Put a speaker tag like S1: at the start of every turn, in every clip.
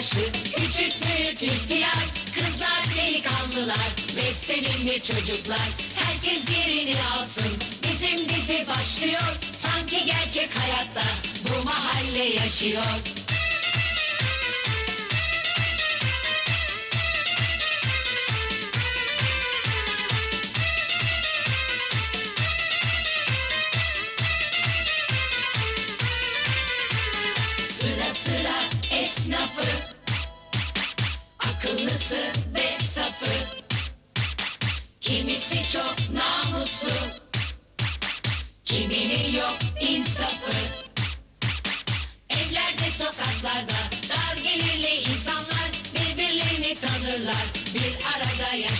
S1: Küçük büyük ihtiyar, kızlar delikanlılar ve sevimli çocuklar. Herkes yerini alsın, bizim dizi başlıyor. Sanki gerçek hayatta bu mahalle yaşıyor.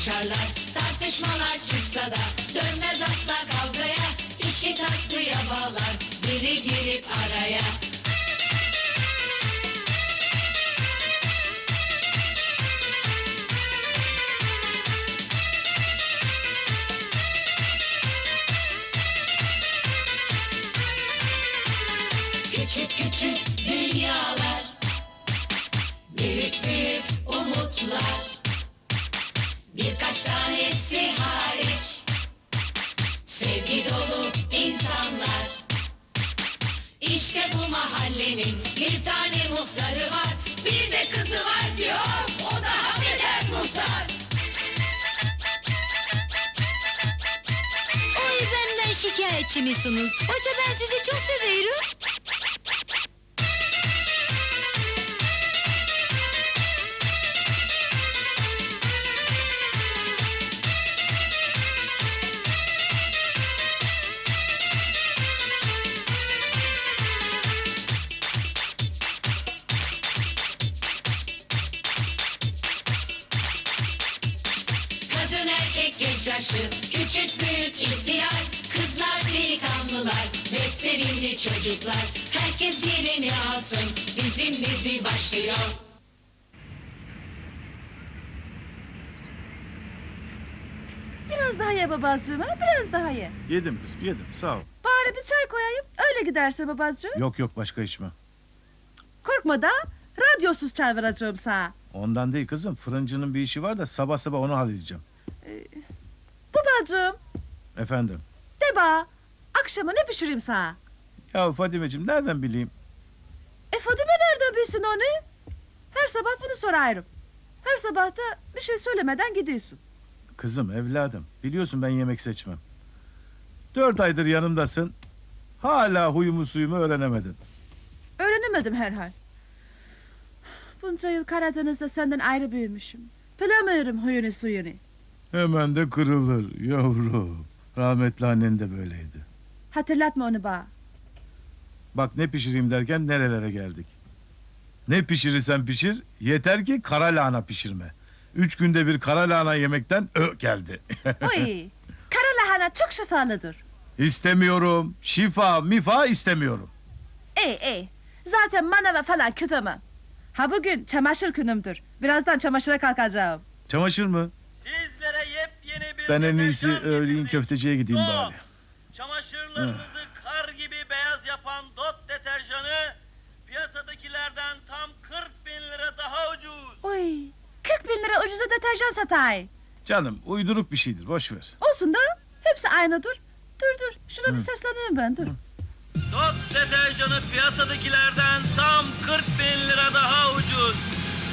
S1: Arada yaşarlar. Tartışmalar çıksa da dönmez asla kavgaya. İşi tatlıya bağlar biri girip araya.
S2: Şikayetçi misiniz? Oysa ben sizi çok severim.
S1: Çocuklar. Herkes yerini alsın, bizim dizi başlıyor.
S3: Biraz daha ye babacığım ha biraz daha ye.
S4: Yedim kızım yedim sağ ol.
S3: Bari bir çay koyayım öyle gidersin babacığım.
S4: Yok yok başka içme.
S3: Korkma da radyosuz çay vereceğim sana.
S4: Ondan değil kızım fırıncının bir işi var da sabah sabah onu halledeceğim.
S3: Babacığım
S4: Efendim.
S3: de ba akşama ne pişireyim sana?
S4: Ya Fadimeciğim nereden bileyim?
S3: E Fadime nereden bilsin onu? Her sabah bunu sorarım. Her sabah da bir şey söylemeden gidiyorsun.
S4: Kızım evladım biliyorsun ben yemek seçmem. Dört aydır yanımdasın. Hala huyumu suyumu öğrenemedin.
S3: Öğrenemedim herhal. Bunca yıl Karadeniz'de senden ayrı büyümüşüm. Bilemıyorum huyunu suyunu.
S4: Hemen de kırılır yavrum. Rahmetli annen de böyleydi.
S3: Hatırlatma onu bana.
S4: Bak ne pişireyim derken nerelere geldik. Ne pişirirsen pişir yeter ki kara lahana pişirme. Üç günde bir kara lahana yemekten ö geldi.
S3: Oy, kara lahana çok şifalıdır.
S4: istemiyorum. Şifa mifa istemiyorum.
S3: İyi iyi. Zaten manava falan kıtamam. Ha bugün çamaşır günümdür. Birazdan çamaşıra kalkacağım.
S4: Çamaşır mı?
S5: Sizlere yepyeni bir
S4: Ben en iyisi öğleyin köfteciye gideyim bari.
S5: Çamaşırlarınızı
S3: Oy, 40 bin lira ucuza deterjan satay.
S4: Canım uyduruk bir şeydir boş ver.
S3: Olsun da hepsi aynıdır. Dur dur şuna bir sesleneyim ben dur.
S5: Dot deterjanı piyasadakilerden tam 40 bin lira daha ucuz.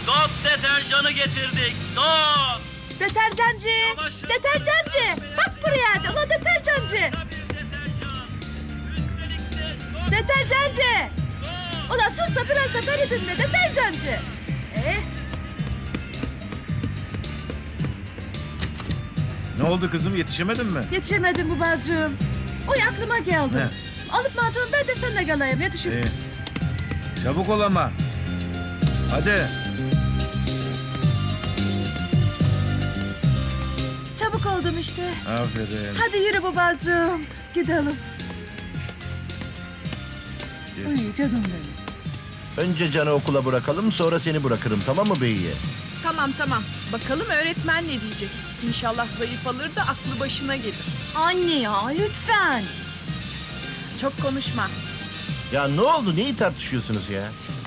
S5: Dot deterjanı getirdik. Dot.
S3: Deterjancı,
S5: Çamaşır-
S3: deterjancı. Bak buraya, ulan deterjancı.
S5: Bir deterjan. Üstelik de çok
S3: Deterjancı. Ulan sus da biraz da beni dinle deterjancı. Eh,
S4: Ne oldu kızım yetişemedin mi?
S3: yetişemedim babacığım. Oy aklıma geldi. Alıp madem ben de seninle geleyim yetişim.
S4: İyi. Çabuk ol ama. Hadi.
S3: Çabuk oldum işte.
S4: Aferin.
S3: Hadi yürü babacığım. Gidelim.
S4: Geç.
S3: Ay canım benim.
S6: Önce Can'ı okula bırakalım sonra seni bırakırım tamam mı Beyye?
S7: Tamam tamam. Bakalım öğretmen ne diyecek. İnşallah zayıf alır da aklı başına gelir.
S2: Anne ya lütfen.
S7: Çok konuşma.
S6: Ya ne oldu neyi tartışıyorsunuz ya?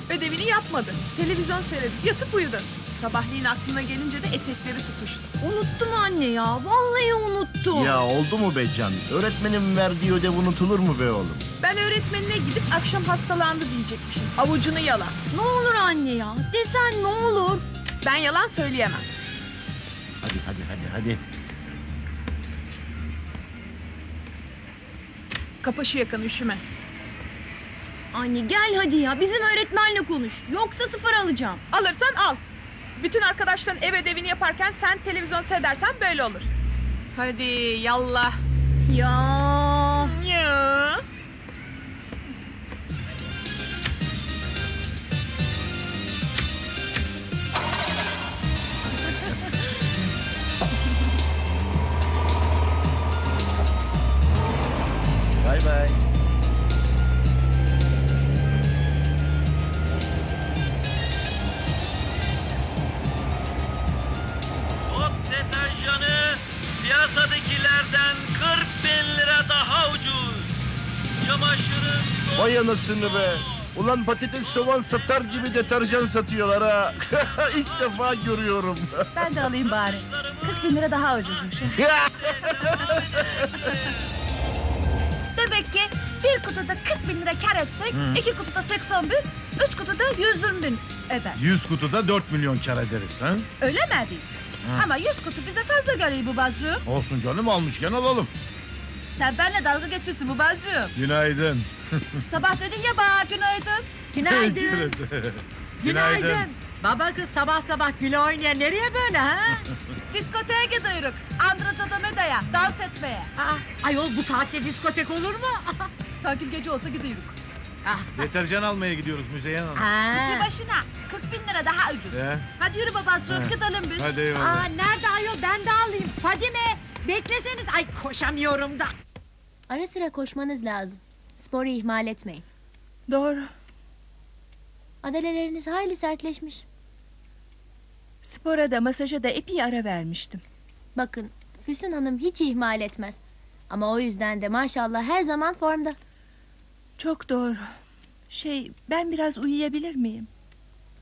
S7: Ödevini yapmadı. Televizyon seyredip yatıp uyudu. Sabahleyin aklına gelince de etekleri tutuştu.
S8: Unuttum anne ya. Vallahi unuttum.
S6: Ya oldu mu be Can? Öğretmenin verdiği ödev unutulur mu be oğlum?
S7: Ben öğretmenine gidip akşam hastalandı diyecekmişim. Avucunu yala.
S8: Ne olur anne ya. Desen ne olur.
S7: Ben yalan söyleyemem.
S6: Hadi hadi hadi hadi.
S7: Kapa şu yakanı üşüme.
S8: Anne gel hadi ya. Bizim öğretmenle konuş. Yoksa sıfır alacağım.
S7: Alırsan al. Bütün arkadaşların ev ödevini yaparken sen televizyon seyredersen böyle olur. Hadi yallah.
S8: Ya.
S6: Anasını be. Ulan patates soğan satar gibi deterjan satıyorlar ha. İlk defa görüyorum.
S3: Ben de alayım bari. 40 bin lira daha ucuzmuş. Demek ki bir kutuda 40 bin lira kar etsek, iki kutuda 80 bin, üç kutuda 120 bin eder.
S4: 100 kutuda 4 milyon kar ederiz. Ha?
S3: Öyle mi abi? Ama 100 kutu bize fazla geliyor bu bacım.
S4: Olsun canım almışken alalım.
S3: Sen benimle dalga geçiyorsun bu bacım.
S4: Günaydın.
S3: Sabah dedin ya bana günaydın.
S4: Günaydın. Günaydın.
S9: Baba kız sabah sabah gül oynaya nereye böyle ha?
S3: Diskoteye gidiyoruz. Androcoda Meda'ya dans etmeye.
S9: Aa, ayol bu saatte diskotek olur mu?
S3: Sanki gece olsa gidiyoruz.
S4: Deterjan almaya gidiyoruz Müzeyyen Hanım.
S9: Ha.
S3: Bir başına 40 bin lira daha ucuz.
S4: Ee,
S3: Hadi yürü babacığım
S4: He.
S3: gidelim biz.
S4: hadi eyvallah.
S9: Aa, nerede ayol ben de alayım. Fadime bekleseniz. Ay koşamıyorum da.
S10: Ara sıra koşmanız lazım. Sporu ihmal etmeyin.
S3: Doğru.
S10: Adaleleriniz hayli sertleşmiş.
S3: Spora da masaja da epey ara vermiştim.
S10: Bakın Füsun Hanım hiç ihmal etmez. Ama o yüzden de maşallah her zaman formda.
S3: Çok doğru. Şey ben biraz uyuyabilir miyim?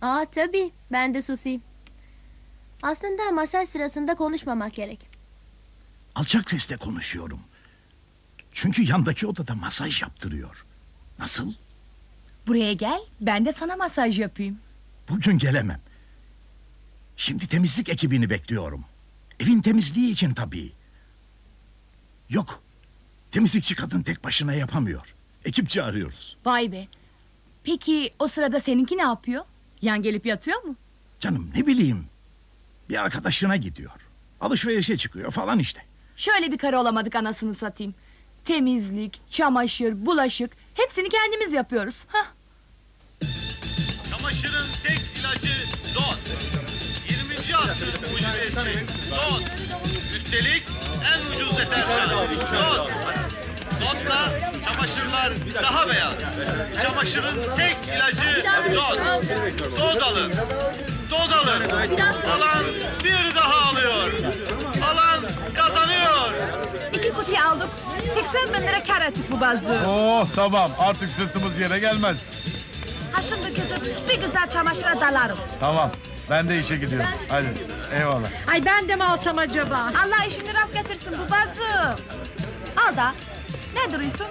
S10: Aa tabii ben de susayım. Aslında masaj sırasında konuşmamak gerek.
S11: Alçak sesle konuşuyorum. Çünkü yandaki odada masaj yaptırıyor. Nasıl?
S8: Buraya gel. Ben de sana masaj yapayım.
S11: Bugün gelemem. Şimdi temizlik ekibini bekliyorum. Evin temizliği için tabii. Yok. Temizlikçi kadın tek başına yapamıyor. Ekip çağırıyoruz.
S8: Vay be. Peki o sırada seninki ne yapıyor? Yan gelip yatıyor mu?
S11: Canım ne bileyim. Bir arkadaşına gidiyor. Alışverişe çıkıyor falan işte.
S8: Şöyle bir karı olamadık anasını satayım. Temizlik, çamaşır, bulaşık hepsini kendimiz yapıyoruz. Hah.
S1: Çamaşırın tek ilacı Dot. 20. asır mucizesi Dot. Üstelik en ucuz deterjan Dot. Dot'la çamaşırlar daha beyaz. Çamaşırın tek ilacı Dot. Dot alın. Dot alın. Alan bir daha alıyor.
S3: Aldık. 80 bin lira kar ettik bu bacım.
S4: Oh tamam artık sırtımız yere gelmez.
S3: Ha şimdi gidip bir güzel çamaşıra dalarım.
S4: Tamam ben de işe gidiyorum. Hadi eyvallah.
S9: Ay ben de mi alsam acaba?
S3: Allah işini rast getirsin bu bacım. Al da. Ne duruyorsun?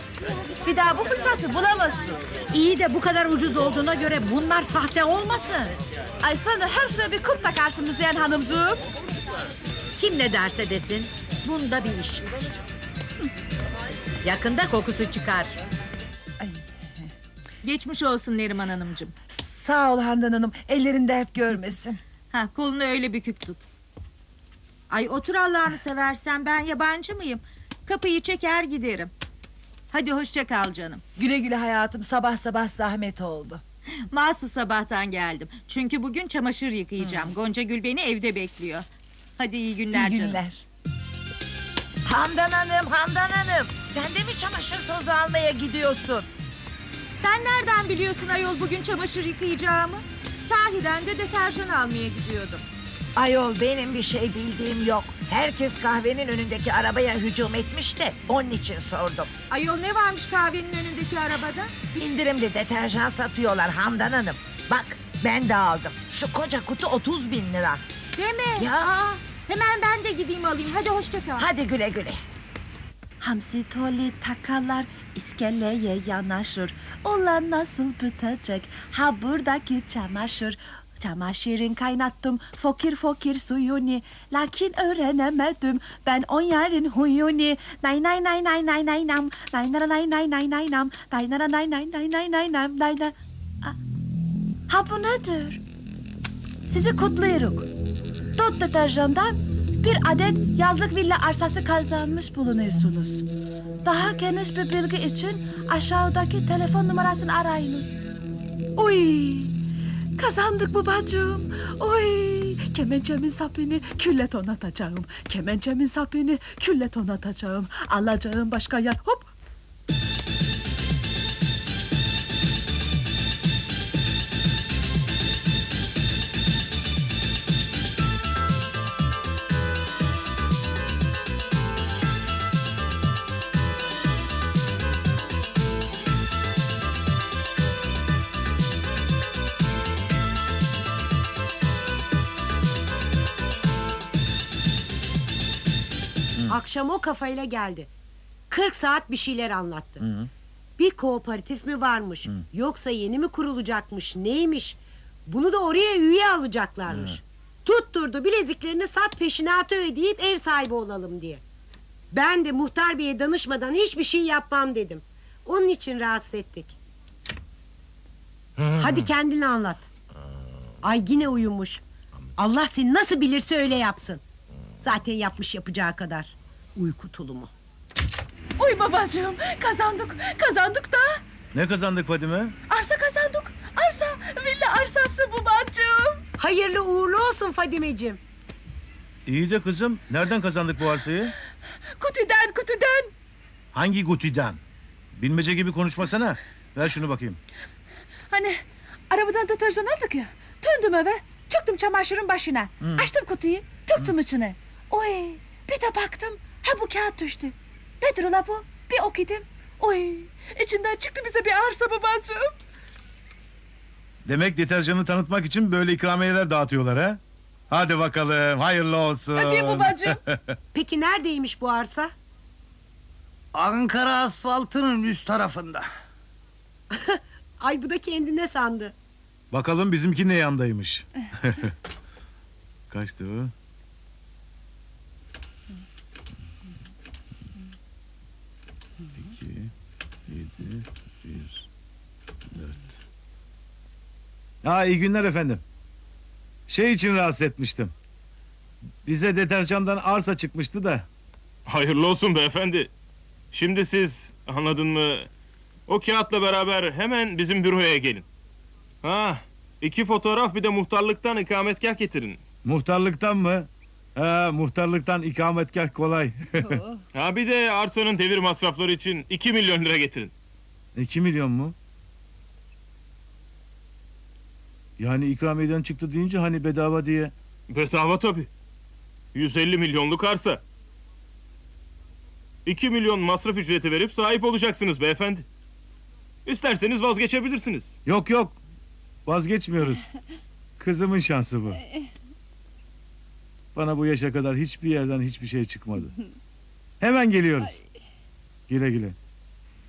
S3: Bir daha bu fırsatı bulamazsın.
S9: İyi de bu kadar ucuz olduğuna göre bunlar sahte olmasın.
S3: Ay sana her şeye bir kup takarsın Müzeyyen Hanımcığım.
S9: Kim ne derse desin bunda bir iş. Yakında kokusu çıkar. Geçmiş olsun Neriman Hanımcığım.
S3: Sağ ol Handan Hanım. Ellerin dert görmesin.
S9: Ha, kolunu öyle bükük tut. Ay otur Allah'ını seversen ben yabancı mıyım? Kapıyı çeker giderim. Hadi hoşça kal canım.
S3: Güle güle hayatım. Sabah sabah zahmet oldu.
S9: Mahsus sabahtan geldim. Çünkü bugün çamaşır yıkayacağım. Gonca Gül beni evde bekliyor. Hadi iyi günler
S3: İyi
S9: canım.
S8: Handan Hanım, Handan Hanım. Sen de mi çamaşır tozu almaya gidiyorsun?
S9: Sen nereden biliyorsun ayol bugün çamaşır yıkayacağımı? Sahiden de deterjan almaya gidiyordum.
S8: Ayol benim bir şey bildiğim yok. Herkes kahvenin önündeki arabaya hücum etmiş de onun için sordum.
S9: Ayol ne varmış kahvenin önündeki arabada?
S8: İndirimli deterjan satıyorlar Handan Hanım. Bak ben de aldım. Şu koca kutu 30 bin lira.
S9: Değil mi?
S8: Ya.
S9: Hemen ben de gideyim alayım. Hadi hoşça kal.
S8: Hadi güle güle.
S3: Hamsi toli takarlar iskeleye yanaşır. Ulan nasıl bitecek ha buradaki çamaşır. Çamaşırın kaynattım fakir fakir suyunu Lakin öğrenemedim ben o yerin huyunu Nay nay nay nay nay nay nam Nay nara nay nay nay nay nam Nay nara nay nay nay nay nay nam Nay nara... Ah, Ha bu nedir? Sizi kutluyoruz. Dot deterjandan bir adet yazlık villa arsası kazanmış bulunuyorsunuz. Daha geniş bir bilgi için aşağıdaki telefon numarasını arayınız. Uy! Kazandık babacığım. Uy! Kemençemin sapını külle tonatacağım. Kemençemin sapını külle tonatacağım. Alacağım başka yer. Hop!
S12: Akşam o kafayla geldi. 40 saat bir şeyler anlattı. Bir kooperatif mi varmış? Yoksa yeni mi kurulacakmış? Neymiş? Bunu da oraya üye alacaklarmış. Tutturdu bileziklerini sat peşinatı ödeyip ev sahibi olalım diye. Ben de muhtar beye danışmadan hiçbir şey yapmam dedim. Onun için rahatsız ettik. Hadi kendini anlat. Ay yine uyumuş. Allah seni nasıl bilirse öyle yapsın. Zaten yapmış yapacağı kadar. Uyku tulumu.
S3: Uy babacığım kazandık kazandık da
S4: Ne kazandık Fadime?
S3: arsa kazandık arsa villa arsası babacığım.
S12: Hayırlı uğurlu olsun Fadimeciğim.
S4: İyi de kızım nereden kazandık bu arsayı?
S3: Kutudan kutudan.
S4: Hangi gutiden? Bilmece gibi konuşmasana. Ver şunu bakayım.
S3: Hani arabadan deterjan aldık ya. Döndüm eve çıktım çamaşırın başına. Açtım kutuyu töktüm içine. Oy bir de baktım ha bu kağıt düştü. Nedir ola bu? Bir okudum. Oy içinden çıktı bize bir arsa babacığım.
S4: Demek deterjanı tanıtmak için böyle ikramiyeler dağıtıyorlar ha? Hadi bakalım hayırlı olsun.
S3: Öpeyim babacığım.
S12: Peki neredeymiş bu arsa?
S13: Ankara asfaltının üst tarafında.
S12: Ay bu da kendine sandı.
S4: Bakalım bizimki ne yandaymış. Kaçtı bu? İki, yedi, bir, dört. Ha iyi günler efendim. Şey için rahatsız etmiştim. Bize deterjandan arsa çıkmıştı da.
S14: Hayırlı olsun beyefendi. Şimdi siz anladın mı? O kağıtla beraber hemen bizim büroya gelin. Ha, iki fotoğraf bir de muhtarlıktan ikametgah getirin.
S4: Muhtarlıktan mı? Ha, muhtarlıktan ikametgah kolay.
S14: Ha bir de arsanın devir masrafları için 2 milyon lira getirin.
S4: 2 milyon mu? Yani ikramiyeden çıktı deyince hani bedava diye.
S14: Bedava tabii. 150 milyonluk arsa. 2 milyon masraf ücreti verip sahip olacaksınız beyefendi. İsterseniz vazgeçebilirsiniz.
S4: Yok yok. Vazgeçmiyoruz. Kızımın şansı bu. Bana bu yaşa kadar hiçbir yerden hiçbir şey çıkmadı. Hemen geliyoruz. Güle güle.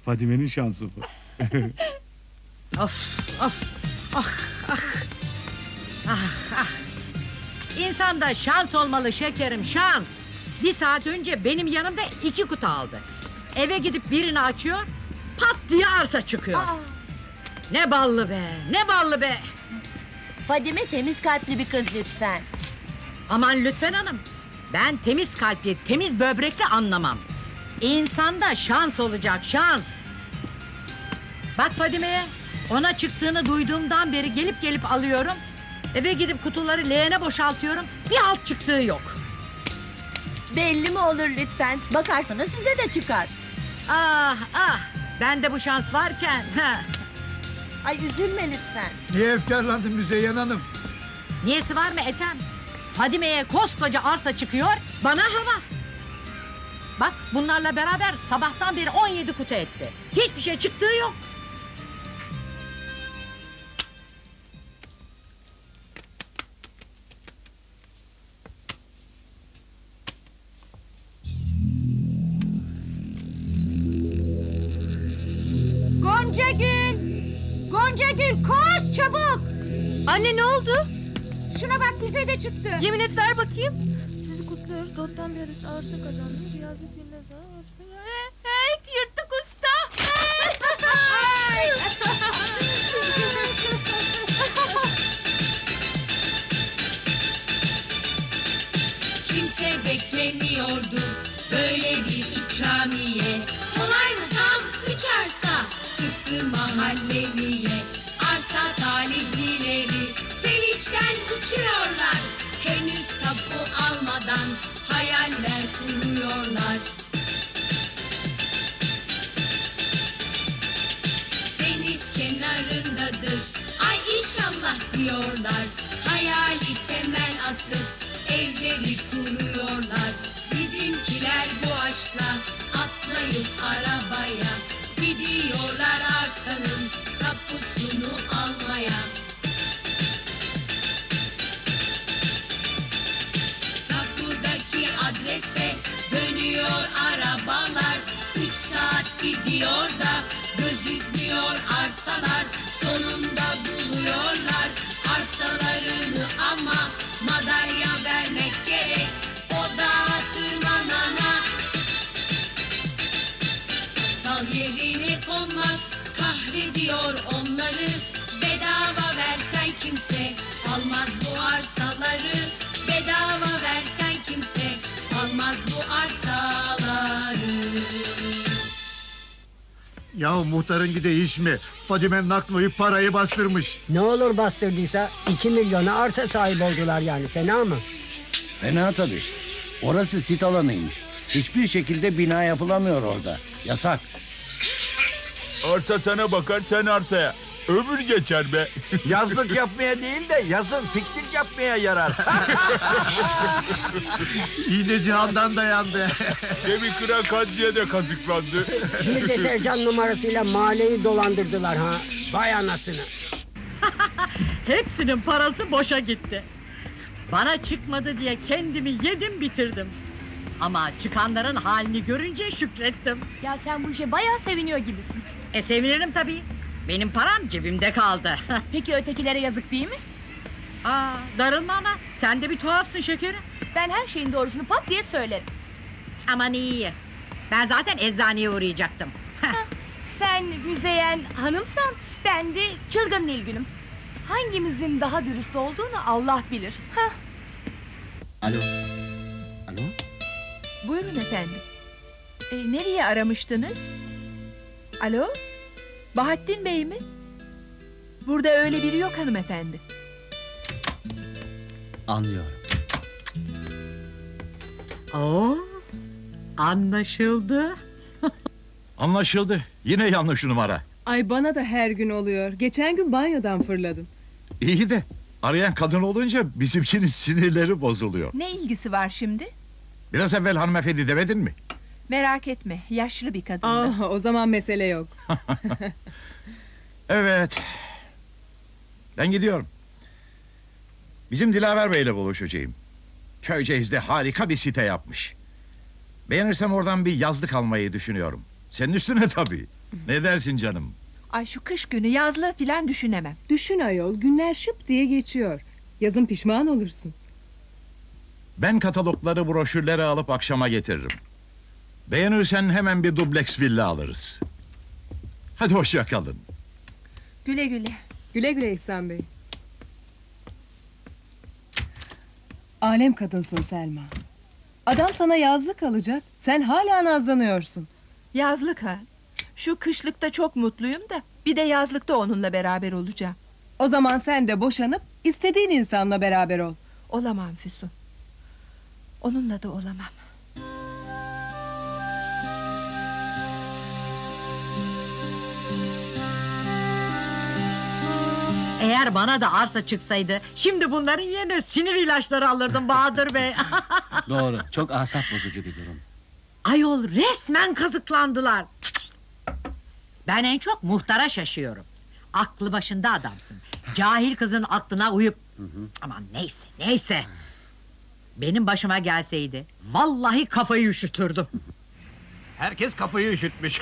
S4: Fadime'nin şansı bu.
S9: Of of ah ah. Ah ah. İnsanda şans olmalı şekerim şans. Bir saat önce benim yanımda iki kutu aldı. Eve gidip birini açıyor pat diye arsa çıkıyor. Ne ballı be ne ballı be.
S10: Fadime temiz kalpli bir kız lütfen.
S9: Aman lütfen hanım. Ben temiz kalpli, temiz böbrekli anlamam. İnsanda şans olacak, şans. Bak Fadime'ye, ona çıktığını duyduğumdan beri gelip gelip alıyorum. Eve gidip kutuları leğene boşaltıyorum. Bir halt çıktığı yok.
S10: Belli mi olur lütfen? Bakarsanız size de çıkar.
S9: Ah ah, bende bu şans varken. Ha.
S10: Ay üzülme lütfen.
S13: Niye efkarlandın Müzeyyen Hanım?
S9: Niyesi var mı Ethem? Fadime'ye koskoca arsa çıkıyor, bana hava. Bak bunlarla beraber sabahtan beri 17 kutu etti. Hiçbir şey çıktığı yok.
S15: Goncagül! Goncagül koş çabuk! Anne ne oldu? Şuna bak bize de çıktı. Yemin et ver bakayım. Kutluyoruz. Dottan bir yarış ağırlık kazandınız. Riyazet dinle Evet yırttık usta.
S16: Kimse beklemiyordu böyle bir ikramiye. Kolay mı tam üç arsa çıktı mahalleliye. Arsa talihlileri sevinçten uçuyorlar. Henüz tapu almadan hayaller kuruyorlar. Deniz kenarındadır ay inşallah diyorlar. Hayali temel atıp evleri kuruyorlar. Bizimkiler bu aşkla atlayıp arabaya gidiyorlar arsanın tapusunu almaya. Adrese dönüyor arabalar. Üç saat gidiyor da gözükmüyor arsalar. Sonunda buluyorlar arsalarını ama madalya vermek gerek. O dağa tırmanana dal yerine konmak kahrediyor
S13: Ya muhtarın gide iş mi? Fadime Nakno'yu parayı bastırmış.
S17: Ne olur bastırdıysa 2 milyona arsa sahibi oldular yani fena mı?
S18: Fena tabii. Orası sit alanıymış. Hiçbir şekilde bina yapılamıyor orada. Yasak.
S19: Arsa sana bakar sen arsaya. Ömür geçer be.
S20: Yazlık yapmaya değil de yazın piknik yapmaya yarar.
S13: İğne cihandan dayandı.
S19: Gemi kıran kadriye de kazıklandı.
S17: Bir deterjan numarasıyla mahalleyi dolandırdılar ha. Vay anasını.
S9: Hepsinin parası boşa gitti. Bana çıkmadı diye kendimi yedim bitirdim. Ama çıkanların halini görünce şükrettim.
S15: Ya sen bu işe bayağı seviniyor gibisin.
S9: E sevinirim tabii. Benim param cebimde kaldı.
S15: Peki ötekilere yazık değil mi?
S9: Aa, darılma ama sen de bir tuhafsın şekerim.
S15: Ben her şeyin doğrusunu pat diye söylerim.
S9: Aman iyi. Ben zaten eczaneye uğrayacaktım.
S15: Sen müzeyen hanımsan ben de çılgın Nilgün'üm. Hangimizin daha dürüst olduğunu Allah bilir. Hah.
S18: Alo. Alo.
S21: Buyurun efendim. E, nereye aramıştınız? Alo? Bahattin Bey mi? Burada öyle biri yok hanımefendi.
S18: Anlıyorum.
S9: Oo, anlaşıldı.
S11: Anlaşıldı. Yine yanlış numara.
S22: Ay bana da her gün oluyor. Geçen gün banyodan fırladım.
S11: İyi de arayan kadın olunca bizimkinin sinirleri bozuluyor.
S21: Ne ilgisi var şimdi?
S11: Biraz evvel hanımefendi demedin mi?
S21: Merak etme, yaşlı bir kadın.
S22: Ah, o zaman mesele yok.
S11: Evet. Ben gidiyorum. Bizim Dilaver Bey'le buluşacağım. Köyceğiz'de harika bir site yapmış. Beğenirsem oradan bir yazlık almayı düşünüyorum. Senin üstüne tabii. Ne dersin canım?
S21: Ay şu kış günü yazlığı filan düşünemem.
S22: Düşün ayol, günler şıp diye geçiyor. Yazın pişman olursun.
S11: Ben katalogları, broşürleri alıp akşama getiririm. Beğenirsen hemen bir dubleks villa alırız. Hadi hoşça kalın.
S21: Güle güle.
S22: Güle güle İhsan Bey. Alem kadınsın Selma. Adam sana yazlık alacak. Sen hala nazlanıyorsun.
S21: Yazlık ha. Şu kışlıkta çok mutluyum da bir de yazlıkta onunla beraber olacağım.
S22: O zaman sen de boşanıp istediğin insanla beraber ol.
S21: Olamam Füsun. Onunla da olamam.
S9: Eğer bana da arsa çıksaydı şimdi bunların yerine sinir ilaçları alırdım Bahadır Bey.
S18: Doğru. Çok asap bozucu bir durum.
S9: Ayol resmen kazıklandılar. Ben en çok muhtara şaşıyorum. Aklı başında adamsın. Cahil kızın aklına uyup... Aman neyse neyse. Benim başıma gelseydi... ...vallahi kafayı üşütürdüm.
S20: Herkes kafayı üşütmüş.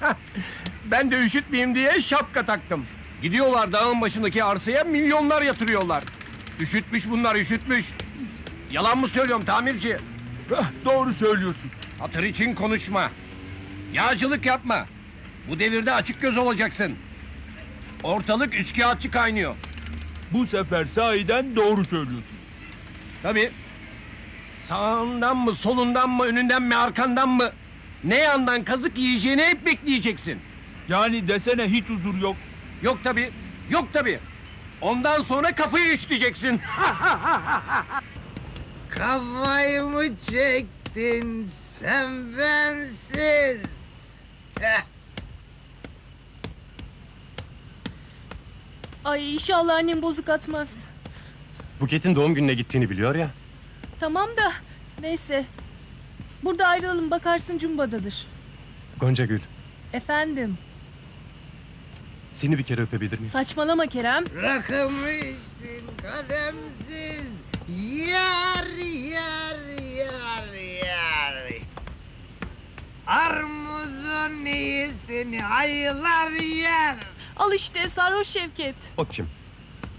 S20: ben de üşütmeyeyim diye şapka taktım. Gidiyorlar dağın başındaki arsaya milyonlar yatırıyorlar. Üşütmüş bunlar üşütmüş. Yalan mı söylüyorum tamirci? Doğru söylüyorsun. Hatır için konuşma. Yağcılık yapma. Bu devirde açık göz olacaksın. Ortalık üçkağıtçı kaynıyor. Bu sefer sahiden doğru söylüyorsun. Tabii. Sağından mı, solundan mı, önünden mi, arkandan mı? Ne yandan kazık yiyeceğini hep bekleyeceksin. Yani desene hiç huzur yok. Yok tabii, yok tabii. Ondan sonra kafayı üşüteceksin.
S23: Kafayı mı çektin sen bensiz? Heh.
S22: Ay inşallah annem bozuk atmaz.
S20: Buket'in doğum gününe gittiğini biliyor ya.
S22: Tamam da neyse. Burada ayrılalım bakarsın cumbadadır.
S20: Gonca Gül,
S22: Efendim
S20: seni bir kere öpebilir miyim?
S22: saçmalama Kerem.
S23: Rakımı içtin kademsiz. Yar yar yar yar. Armudun iyisini ayılar yer.
S22: Al işte sarhoş Şevket.
S20: O kim?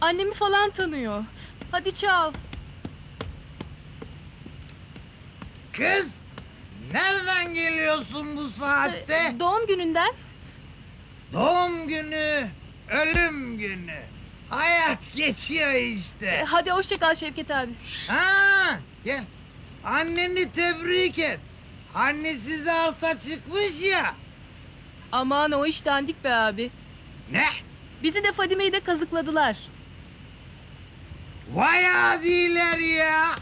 S22: Annemi falan tanıyor. Hadi çal.
S23: Kız nereden geliyorsun bu saatte?
S22: doğum gününden.
S23: Doğum günü, ölüm günü. Hayat geçiyor işte.
S22: E, hadi hoşça kal Şevket abi.
S23: Ha, gel. Anneni tebrik et. Annesiz arsa çıkmış ya.
S22: Aman o iş dandik be abi.
S23: Ne?
S22: Bizi de Fadime'yi de kazıkladılar.
S23: Vay adiler ya.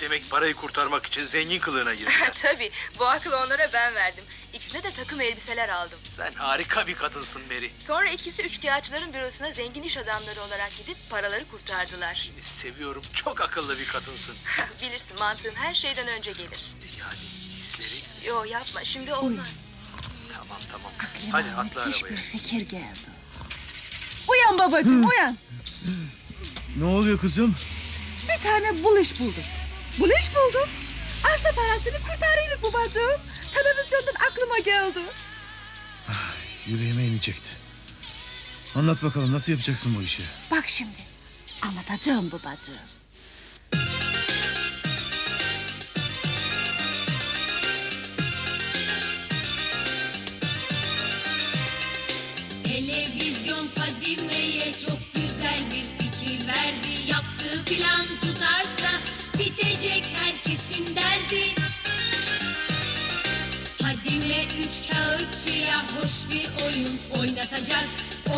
S24: Demek parayı kurtarmak için zengin kılığına girdiler.
S25: Tabii. Bu aklı onlara ben verdim. İkisine de takım elbiseler aldım.
S24: Sen harika bir kadınsın Mary.
S25: Sonra ikisi üçkağıtçıların bürosuna zengin iş adamları olarak gidip paraları kurtardılar.
S24: Seni seviyorum. Çok akıllı bir kadınsın.
S25: Bilirsin mantığın her şeyden önce gelir.
S24: Yani hisleri...
S25: Yo yapma şimdi olmaz.
S24: Tamam tamam. Hadi atla arabaya.
S3: Fikir geldi. Uyan babacığım uyan.
S4: Ne oluyor kızım?
S3: Bir tane buluş buldum. Buluş buldum. Arsa parasını kurtarayım babacığım. Televizyondan aklıma geldi.
S4: Yüreğime ini çekti. Anlat bakalım nasıl yapacaksın bu işi?
S3: Bak şimdi. Anlatacağım babacığım.
S16: Televizyon Fadime'ye çok güzel bir fikir verdi. Yaptığı plan tutarsa bitecek herkesin üç kağıtçıya hoş bir oyun oynatacak.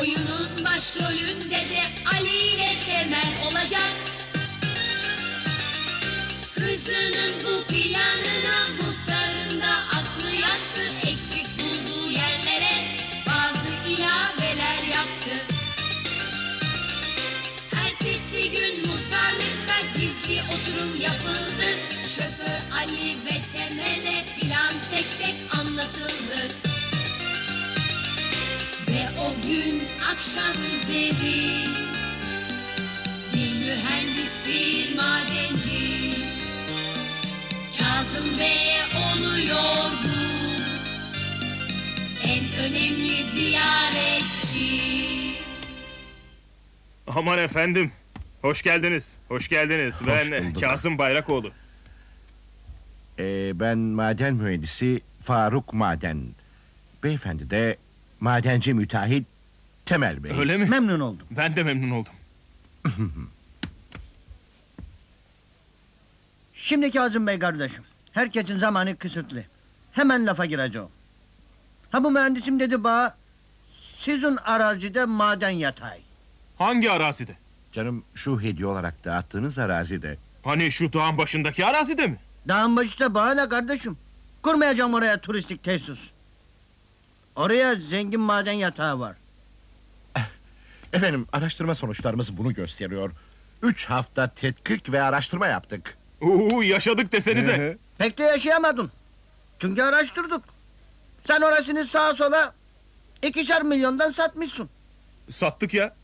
S16: Oyunun başrolünde de Ali ile Temel olacak. Kızının bu planına muhtarın da aklı yattı. Eksik bulduğu yerlere bazı ilaveler yaptı. Ertesi gün muhtarlıkta gizli oturum yapıldı. Şoför Ali ve Temel'e plan tek tek anlatıldı. Ve o gün akşam üzeri bir mühendis bir madenci Kazım Bey'e oluyordu en önemli ziyaretçi.
S14: Aman efendim. Hoş geldiniz. Hoş geldiniz. ben
S6: bulduk.
S14: Kasım Bayrakoğlu.
S6: Ee, ben maden mühendisi Faruk Maden. Beyefendi de madenci müteahhit Temel Bey.
S14: Öyle mi?
S6: Memnun oldum.
S14: Ben de memnun oldum.
S26: Şimdi Kazım Bey kardeşim. Herkesin zamanı kısıtlı. Hemen lafa gireceğim. Ha bu mühendisim dedi bana sizin arazide maden yatay.
S14: Hangi arazide?
S6: Canım şu hediye olarak dağıttığınız arazide.
S14: Hani şu dağın başındaki arazide mi?
S26: Dağın başında bana ne kardeşim? Kurmayacağım oraya turistik tesis. Oraya zengin maden yatağı var.
S6: Efendim araştırma sonuçlarımız bunu gösteriyor. Üç hafta tetkik ve araştırma yaptık.
S14: Uuu yaşadık desenize.
S26: Pek de yaşayamadın. Çünkü araştırdık. Sen orasını sağa sola ikişer milyondan satmışsın.
S14: Sattık ya.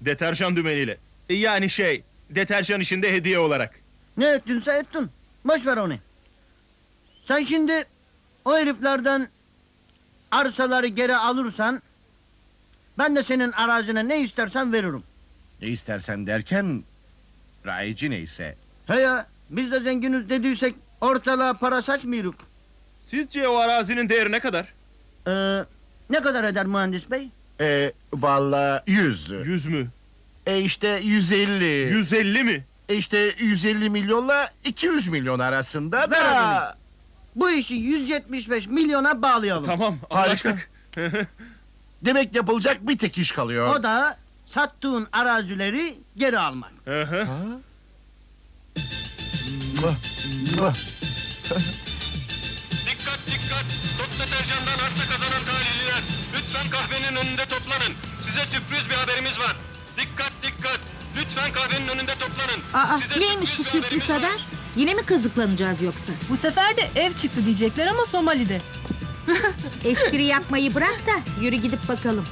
S14: Deterjan dümeniyle. Yani şey, deterjan işinde hediye olarak.
S26: Ne ettinse ettin. Boş ver onu. Sen şimdi o heriflerden arsaları geri alırsan Ben de senin arazine ne istersen veririm.
S6: Ne istersen derken... Rayici neyse.
S26: He ya biz de zenginiz dediysek ortalığa para saçmıyoruz.
S14: Sizce o arazinin değeri ne kadar?
S26: Ee, ne kadar eder mühendis bey?
S6: E, valla yüz.
S14: Yüz mü?
S6: E işte 150.
S14: 150 mi?
S6: İşte 150 milyonla 200 milyon arasında da...
S26: adını. Bu işi 175 milyona bağlayalım.
S14: Tamam
S6: Harika. Demek yapılacak bir tek iş kalıyor.
S26: O da sattığın arazileri geri almak.
S27: Dikkat dikkat! Tot deterjandan arsa kazanan talihliler. Lütfen kahvenin önünde toplanın. Size sürpriz bir haberimiz var. Dikkat dikkat! Lütfen kahvenin önünde toplanın.
S9: Aa,
S27: Size
S9: neymiş bu
S27: bir
S9: sürpriz
S27: haberimiz var.
S9: haber? Yine mi kazıklanacağız yoksa?
S22: Bu sefer de ev çıktı diyecekler ama Somali'de.
S9: Espri yapmayı bırak da yürü gidip bakalım.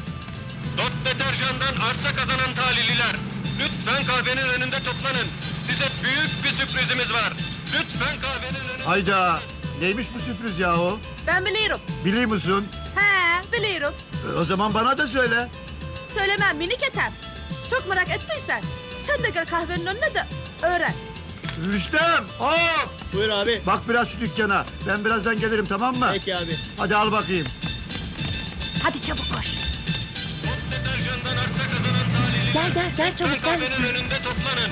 S27: Dot deterjandan arsa kazanan talihliler. Lütfen kahvenin önünde toplanın. Size büyük bir sürprizimiz var. Lütfen kahvenin önünde...
S13: Hayda. Neymiş bu sürpriz yahu?
S22: Ben biliyorum.
S13: Biliyor musun?
S22: He biliyorum.
S13: E, O zaman bana da söyle.
S22: Söylemem minik eter. Çok merak ettiysen sen de gel kahvenin önüne de öğren.
S13: Rüstem! Hop!
S23: Buyur abi.
S13: Bak biraz şu dükkana. Ben birazdan gelirim tamam mı?
S23: Peki abi.
S13: Hadi al bakayım.
S9: Hadi çabuk koş.
S27: Deterjandan arsa kazanan talihliler.
S9: Gel gel gel çabuk
S27: Lütfen
S9: gel.
S27: kahvenin önünde toplanın.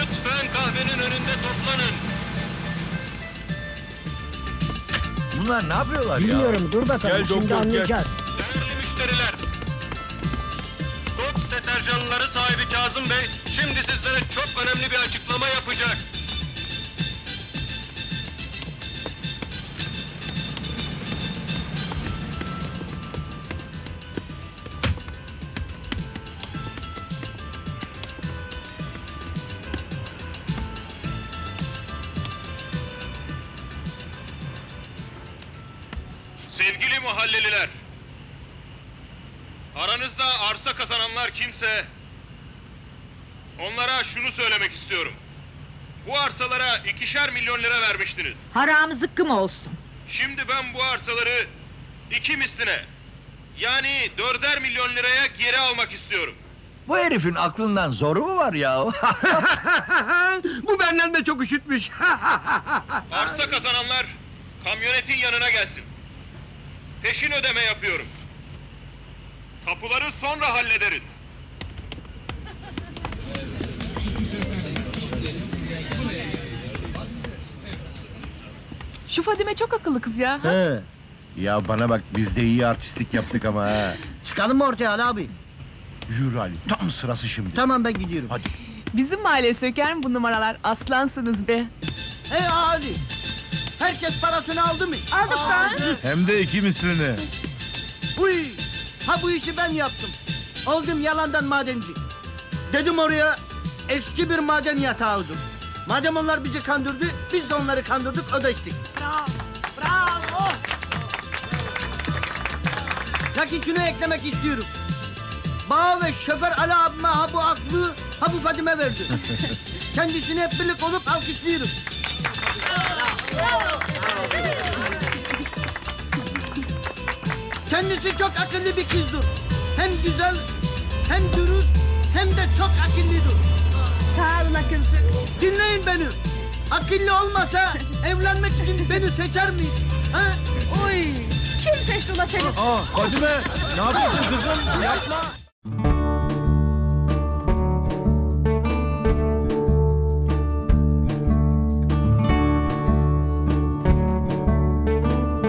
S27: Lütfen kahvenin önünde toplanın.
S19: Bunlar ne yapıyorlar ya?
S17: Biliyorum dur bakalım
S14: Gel
S17: şimdi
S14: doktor, gel.
S17: anlayacağız.
S27: Değerli müşteriler. Dot deterjanları sahibi Kazım Bey şimdi sizlere çok önemli bir açıklama yapacak. Aranızda arsa kazananlar kimse onlara şunu söylemek istiyorum. Bu arsalara ikişer milyon lira vermiştiniz.
S9: Haram zıkkım olsun.
S27: Şimdi ben bu arsaları iki misline yani dörder milyon liraya geri almak istiyorum.
S19: Bu herifin aklından zoru mu var ya?
S13: Bu benden de çok üşütmüş.
S27: Arsa kazananlar kamyonetin yanına gelsin. Peşin ödeme yapıyorum. Tapuları sonra hallederiz.
S22: Şu Fadime çok akıllı kız ya.
S26: He.
S6: Ya bana bak biz de iyi artistlik yaptık ama ha.
S26: Çıkalım mı ortaya Ali abi?
S6: Yürü Ali tam sırası şimdi.
S26: Tamam ben gidiyorum.
S6: Hadi.
S22: Bizim mahalleye söker mi bu numaralar? Aslansınız be.
S26: Hey Ali. Herkes parasını aldı mı?
S22: Aldık da.
S4: Hem de iki mislini.
S26: Uy. Ha bu işi ben yaptım. Oldum yalandan madenci. Dedim oraya eski bir maden yatağı aldım. Madem onlar bizi kandırdı, biz de onları kandırdık, ödeştik. Bravo, bravo. Lakin şunu eklemek istiyorum. Bağ ve şoför Ali abime ha bu aklı, ha bu Fadime verdi. Kendisini hep birlik olup alkışlıyorum. Kendisi çok akıllı bir kızdır. Hem güzel, hem dürüst, hem de çok akıllıdır.
S22: Sağ olun akılcık.
S26: Dinleyin beni. Akıllı olmasa evlenmek için beni seçer mi? Ha?
S22: Oy. Kim seçti ula seni?
S4: Aa Fadime ne yapıyorsun kızım? Yapma.